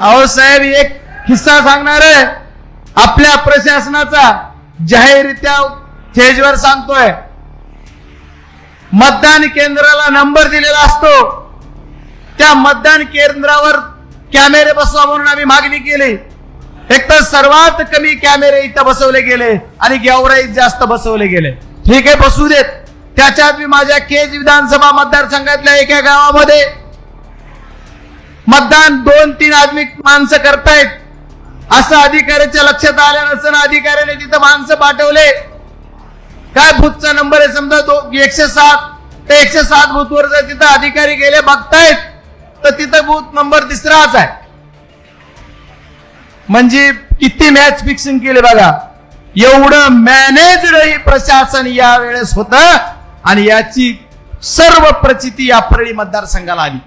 अहो साहेब एक किस्सा सांगणार आहे. आपल्या प्रशासनाचा जाहीररित्या स्टेजवर सांगतोय. मतदान केंद्राला नंबर दिलेला असतो. त्या मतदान केंद्रावर कॅमेरे बसवा म्हणून आम्ही मागणी केली. एक तर सर्वात कमी कॅमेरे इथं बसवले गेले आणि गेवराईत जास्त बसवले गेले. ठीक आहे बसू देत. त्याच्यात मी माझ्या केज विधानसभा मतदारसंघातल्या एका गावामध्ये मतदान दोन तीन आदमी माणसं करतायत. असं अधिकाऱ्याच्या लक्षात आलं नसताना अधिकाऱ्याने तिथं माणसं पाठवले. काय बूथचा नंबर आहे समजा तो एकशे सात. तर एकशे सात भूतवर जर तिथं अधिकारी गेले बघतायत तर तिथं बूथ नंबर तिसराच आहे. म्हणजे किती मॅच फिक्सिंग केले बघा. एवढं मॅनेजड ही प्रशासन या वेळेस होत आणि याची सर्व प्रचिती या परळी मतदारसंघाला आली.